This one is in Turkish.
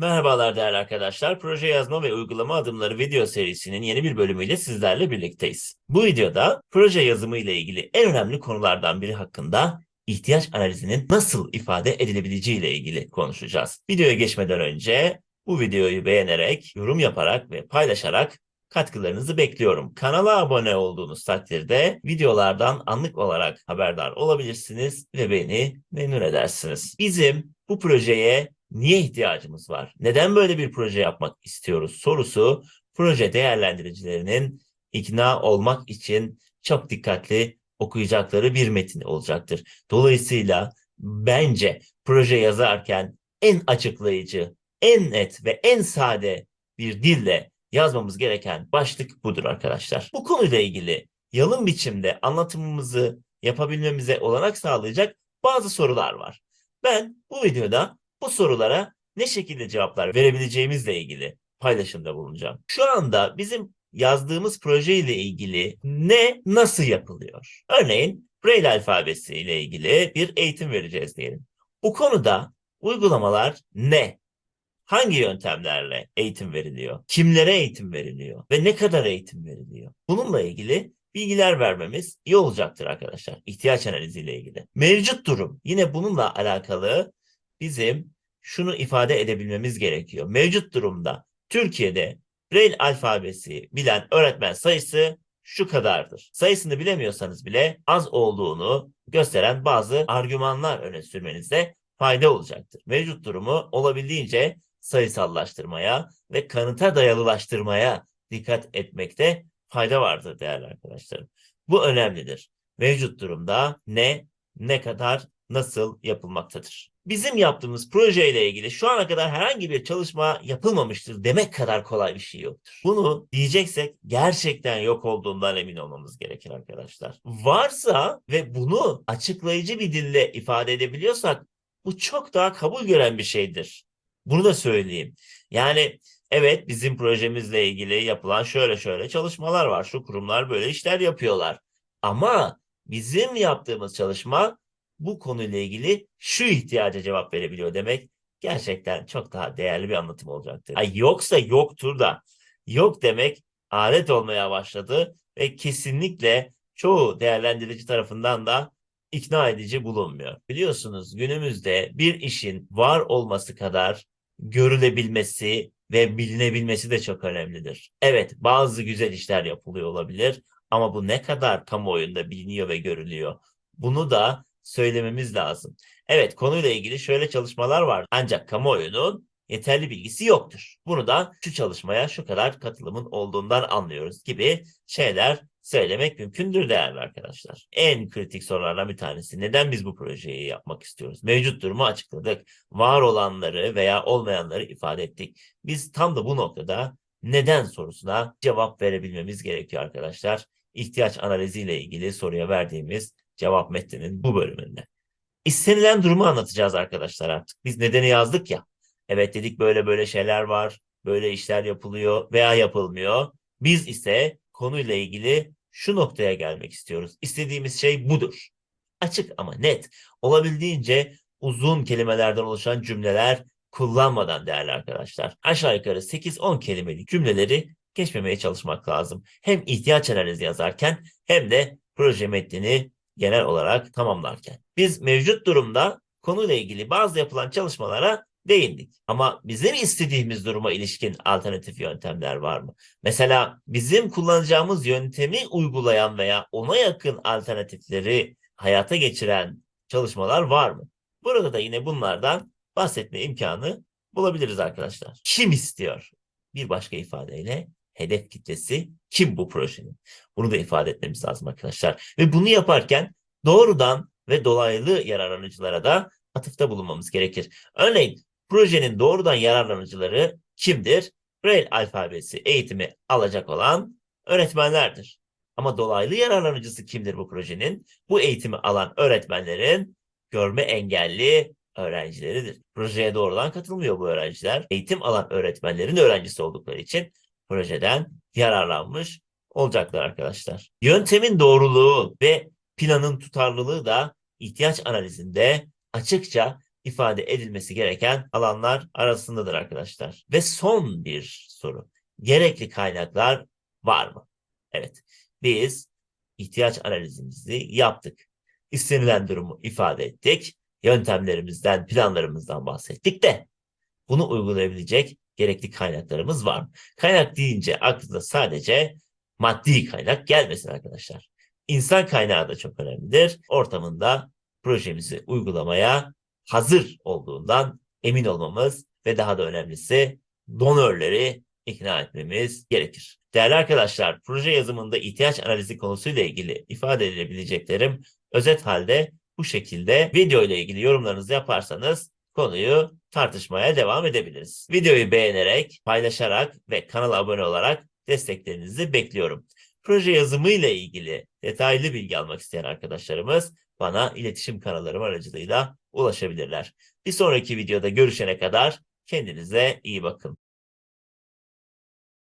Merhabalar değerli arkadaşlar. Proje yazma ve uygulama adımları video serisinin yeni bir bölümüyle sizlerle birlikteyiz. Bu videoda proje yazımı ile ilgili en önemli konulardan biri hakkında ihtiyaç analizinin nasıl ifade edilebileceği ile ilgili konuşacağız. Videoya geçmeden önce bu videoyu beğenerek, yorum yaparak ve paylaşarak katkılarınızı bekliyorum. Kanala abone olduğunuz takdirde videolardan anlık olarak haberdar olabilirsiniz ve beni memnun edersiniz. Bizim bu projeye niye ihtiyacımız var? Neden böyle bir proje yapmak istiyoruz sorusu proje değerlendiricilerinin ikna olmak için çok dikkatli okuyacakları bir metin olacaktır. Dolayısıyla bence proje yazarken en açıklayıcı, en net ve en sade bir dille yazmamız gereken başlık budur arkadaşlar. Bu konuyla ilgili yalın biçimde anlatımımızı yapabilmemize olanak sağlayacak bazı sorular var. Ben bu videoda bu sorulara ne şekilde cevaplar verebileceğimizle ilgili paylaşımda bulunacağım. Şu anda bizim yazdığımız proje ile ilgili ne nasıl yapılıyor? Örneğin Braille alfabesi ile ilgili bir eğitim vereceğiz diyelim. Bu konuda uygulamalar ne? Hangi yöntemlerle eğitim veriliyor? Kimlere eğitim veriliyor? Ve ne kadar eğitim veriliyor? Bununla ilgili bilgiler vermemiz iyi olacaktır arkadaşlar. İhtiyaç analiziyle ilgili. Mevcut durum yine bununla alakalı bizim şunu ifade edebilmemiz gerekiyor. Mevcut durumda Türkiye'de Braille alfabesi bilen öğretmen sayısı şu kadardır. Sayısını bilemiyorsanız bile az olduğunu gösteren bazı argümanlar öne sürmenizde fayda olacaktır. Mevcut durumu olabildiğince sayısallaştırmaya ve kanıta dayalılaştırmaya dikkat etmekte fayda vardır değerli arkadaşlarım. Bu önemlidir. Mevcut durumda ne, ne kadar, nasıl yapılmaktadır. Bizim yaptığımız projeyle ilgili şu ana kadar herhangi bir çalışma yapılmamıştır demek kadar kolay bir şey yoktur. Bunu diyeceksek gerçekten yok olduğundan emin olmamız gerekir arkadaşlar. Varsa ve bunu açıklayıcı bir dille ifade edebiliyorsak bu çok daha kabul gören bir şeydir. Bunu da söyleyeyim. Yani evet bizim projemizle ilgili yapılan şöyle şöyle çalışmalar var. Şu kurumlar böyle işler yapıyorlar. Ama bizim yaptığımız çalışma bu konuyla ilgili şu ihtiyaca cevap verebiliyor demek gerçekten çok daha değerli bir anlatım olacaktır. Ay yoksa yoktur da yok demek alet olmaya başladı ve kesinlikle çoğu değerlendirici tarafından da ikna edici bulunmuyor. Biliyorsunuz günümüzde bir işin var olması kadar görülebilmesi ve bilinebilmesi de çok önemlidir. Evet bazı güzel işler yapılıyor olabilir ama bu ne kadar kamuoyunda biliniyor ve görülüyor. Bunu da söylememiz lazım. Evet konuyla ilgili şöyle çalışmalar var ancak kamuoyunun yeterli bilgisi yoktur. Bunu da şu çalışmaya şu kadar katılımın olduğundan anlıyoruz gibi şeyler söylemek mümkündür değerli arkadaşlar. En kritik sorulardan bir tanesi neden biz bu projeyi yapmak istiyoruz? Mevcut durumu açıkladık. Var olanları veya olmayanları ifade ettik. Biz tam da bu noktada neden sorusuna cevap verebilmemiz gerekiyor arkadaşlar. İhtiyaç analiziyle ilgili soruya verdiğimiz cevap metninin bu bölümünde. İstenilen durumu anlatacağız arkadaşlar artık. Biz nedeni yazdık ya. Evet dedik böyle böyle şeyler var. Böyle işler yapılıyor veya yapılmıyor. Biz ise konuyla ilgili şu noktaya gelmek istiyoruz. İstediğimiz şey budur. Açık ama net. Olabildiğince uzun kelimelerden oluşan cümleler kullanmadan değerli arkadaşlar. Aşağı yukarı 8-10 kelimelik cümleleri geçmemeye çalışmak lazım. Hem ihtiyaç analizi yazarken hem de proje metnini genel olarak tamamlarken. Biz mevcut durumda konuyla ilgili bazı yapılan çalışmalara değindik. Ama bizim istediğimiz duruma ilişkin alternatif yöntemler var mı? Mesela bizim kullanacağımız yöntemi uygulayan veya ona yakın alternatifleri hayata geçiren çalışmalar var mı? Burada da yine bunlardan bahsetme imkanı bulabiliriz arkadaşlar. Kim istiyor? Bir başka ifadeyle hedef kitlesi kim bu projenin? Bunu da ifade etmemiz lazım arkadaşlar. Ve bunu yaparken doğrudan ve dolaylı yararlanıcılara da atıfta bulunmamız gerekir. Örneğin projenin doğrudan yararlanıcıları kimdir? Braille alfabesi eğitimi alacak olan öğretmenlerdir. Ama dolaylı yararlanıcısı kimdir bu projenin? Bu eğitimi alan öğretmenlerin görme engelli öğrencileridir. Projeye doğrudan katılmıyor bu öğrenciler. Eğitim alan öğretmenlerin öğrencisi oldukları için projeden yararlanmış olacaklar arkadaşlar. Yöntemin doğruluğu ve planın tutarlılığı da ihtiyaç analizinde açıkça ifade edilmesi gereken alanlar arasındadır arkadaşlar. Ve son bir soru. Gerekli kaynaklar var mı? Evet. Biz ihtiyaç analizimizi yaptık. İstenilen durumu ifade ettik. Yöntemlerimizden, planlarımızdan bahsettik de bunu uygulayabilecek gerekli kaynaklarımız var? Kaynak deyince aklınıza sadece maddi kaynak gelmesin arkadaşlar. İnsan kaynağı da çok önemlidir. Ortamında projemizi uygulamaya hazır olduğundan emin olmamız ve daha da önemlisi donörleri ikna etmemiz gerekir. Değerli arkadaşlar, proje yazımında ihtiyaç analizi konusuyla ilgili ifade edilebileceklerim özet halde bu şekilde video ile ilgili yorumlarınızı yaparsanız konuyu tartışmaya devam edebiliriz. Videoyu beğenerek, paylaşarak ve kanala abone olarak desteklerinizi bekliyorum. Proje yazımı ile ilgili detaylı bilgi almak isteyen arkadaşlarımız bana iletişim kanallarım aracılığıyla ulaşabilirler. Bir sonraki videoda görüşene kadar kendinize iyi bakın.